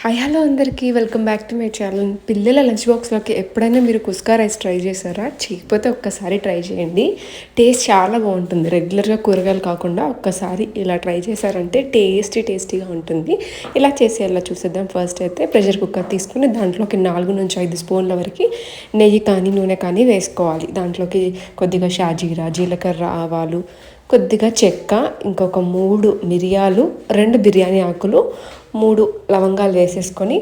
Hi hello అందరికీ. Welcome back to my channel పిల్లల lunch బాక్స్లోకి ఎప్పుడైనా మీరు కుస్కా రైస్ ట్రై చేశారా? చేయకపోతే ఒక్కసారి ట్రై చేయండి. టేస్ట్ చాలా బాగుంటుంది. రెగ్యులర్గా కూరగాయలు కాకుండా ఒక్కసారి ఇలా ట్రై చేశారంటే టేస్టీ టేస్టీగా ఉంటుంది. ఇలా చేసి ఎలా చూసేద్దాం? ఫస్ట్ అయితే ప్రెషర్ కుక్కర్ తీసుకుని దాంట్లోకి నాలుగు నుంచి ఐదు స్పూన్ల వరకు నెయ్యి కానీ నూనె కానీ వేసుకోవాలి. దాంట్లోకి కొద్దిగా షాజీరా జీలకర్ర ఆవాలు కొద్దిగా చెక్క ఇంకొక మూడు మిరియాలు రెండు బిర్యానీ ఆకులు మూడు లవంగాలు వేసేసుకొని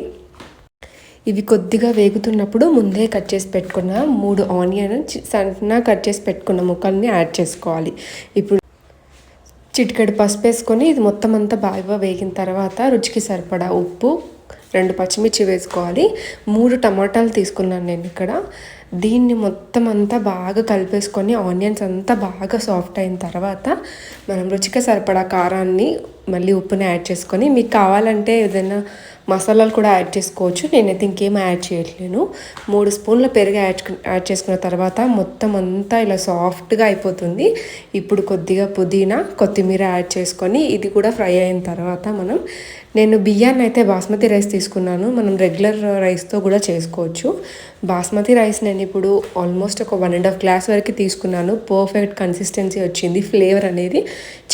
ఇవి కొద్దిగా వేగుతున్నప్పుడు ముందే కట్ చేసి పెట్టుకున్న మూడు ఆనియన్ సన్న కట్ చేసి పెట్టుకున్న ముక్కల్ని యాడ్ చేసుకోవాలి. ఇప్పుడు చిటికెడు పసుపు వేసుకొని ఇది మొత్తం అంతా బాగా వేగిన తర్వాత రుచికి సరిపడా ఉప్పు రెండు పచ్చిమిర్చి వేసుకోవాలి. మూడు టమాటాలు తీసుకున్నాను నేను ఇక్కడ. దీన్ని మొత్తం అంతా బాగా కలిపేసుకొని ఆనియన్స్ అంతా బాగా సాఫ్ట్ అయిన తర్వాత మనం రుచికి సరిపడా కారాన్ని మళ్ళీ ఉప్పుని యాడ్ చేసుకొని మీకు కావాలంటే ఏదైనా మసాలాలు కూడా యాడ్ చేసుకోవచ్చు. నేనైతే ఇంకేం యాడ్ చేయట్లేను. మూడు స్పూన్ల పెరుగు యాడ్ యాడ్ చేసుకున్న తర్వాత మొత్తం అంతా ఇలా సాఫ్ట్గా అయిపోతుంది. ఇప్పుడు కొద్దిగా పుదీనా కొత్తిమీర యాడ్ చేసుకొని ఇది కూడా ఫ్రై అయిన తర్వాత మనం నేను బియ్యాన్ని అయితే బాస్మతి రైస్ తీసుకున్నాను. మనం రెగ్యులర్ రైస్తో కూడా చేసుకోవచ్చు. బాస్మతి రైస్ నేను ఇప్పుడు ఆల్మోస్ట్ ఒక వన్ అండ్ హాఫ్ గ్లాస్ వరకు తీసుకున్నాను. పర్ఫెక్ట్ కన్సిస్టెన్సీ వచ్చింది. ఫ్లేవర్ అనేది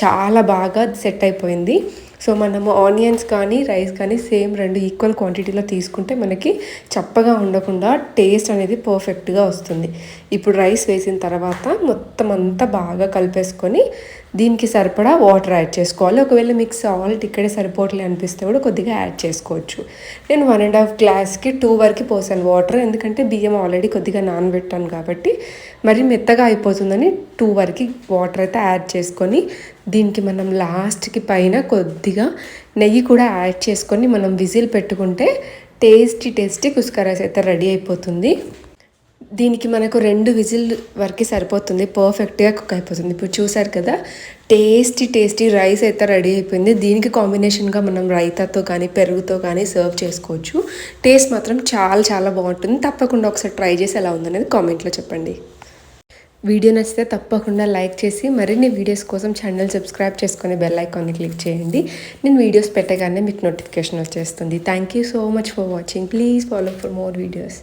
చాలా బాగా సెట్ అయిపోయింది. సో మనము ఆనియన్స్ కానీ రైస్ కానీ సేమ్ రెండు ఈక్వల్ క్వాంటిటీలో తీసుకుంటే మనకి చప్పగా ఉండకుండా టేస్ట్ అనేది పర్ఫెక్ట్గా వస్తుంది. ఇప్పుడు రైస్ వేసిన తర్వాత మొత్తం అంతా బాగా కలిపేసుకొని దీనికి సరిపడా వాటర్ యాడ్ చేసుకోవాలి. ఒకవేళ మీకు సాల్ట్ ఇక్కడే సరిపోవట్లే అనిపిస్తే కూడా కొద్దిగా యాడ్ చేసుకోవచ్చు. నేను వన్ అండ్ హాఫ్ గ్లాస్కి టూ వరకు పోసాను వాటర్. ఎందుకంటే బియ్యం ఆల్రెడీ కొద్దిగా నానబెట్టాను కాబట్టి మరి మెత్తగా అయిపోతుందని టూ వరకు వాటర్ అయితే యాడ్ చేసుకొని దీనికి మనం లాస్ట్కి పైన కొద్దిగా నెయ్యి కూడా యాడ్ చేసుకొని మనం విజిల్ పెట్టుకుంటే టేస్టీ టేస్టీ కుస్కరాస్ అయితే రెడీ అయిపోతుంది. దీనికి మనకు రెండు విజిల్ వరకు సరిపోతుంది పర్ఫెక్ట్గా కుక్ అయిపోతుంది. ఇప్పుడు చూసారు కదా టేస్టీ టేస్టీ రైస్ అయితే రెడీ అయిపోయింది. దీనికి కాంబినేషన్గా మనం రైతాతో కానీ పెరుగుతో కానీ సర్వ్ చేసుకోవచ్చు. టేస్ట్ మాత్రం చాలా చాలా బాగుంటుంది. తప్పకుండా ఒకసారి ట్రై చేసి ఎలా ఉందనేది కామెంట్లో చెప్పండి. వీడియో నచ్చితే తప్పకుండా లైక్ చేసి మరిన్ని వీడియోస్ కోసం ఛానల్ సబ్స్క్రైబ్ చేసుకొని బెల్ ఐకాన్ని క్లిక్ చేయండి. నేను వీడియోస్ పెట్టగానే మీకు నోటిఫికేషన్ వచ్చేస్తుంది. Thank you so much for watching please follow for more videos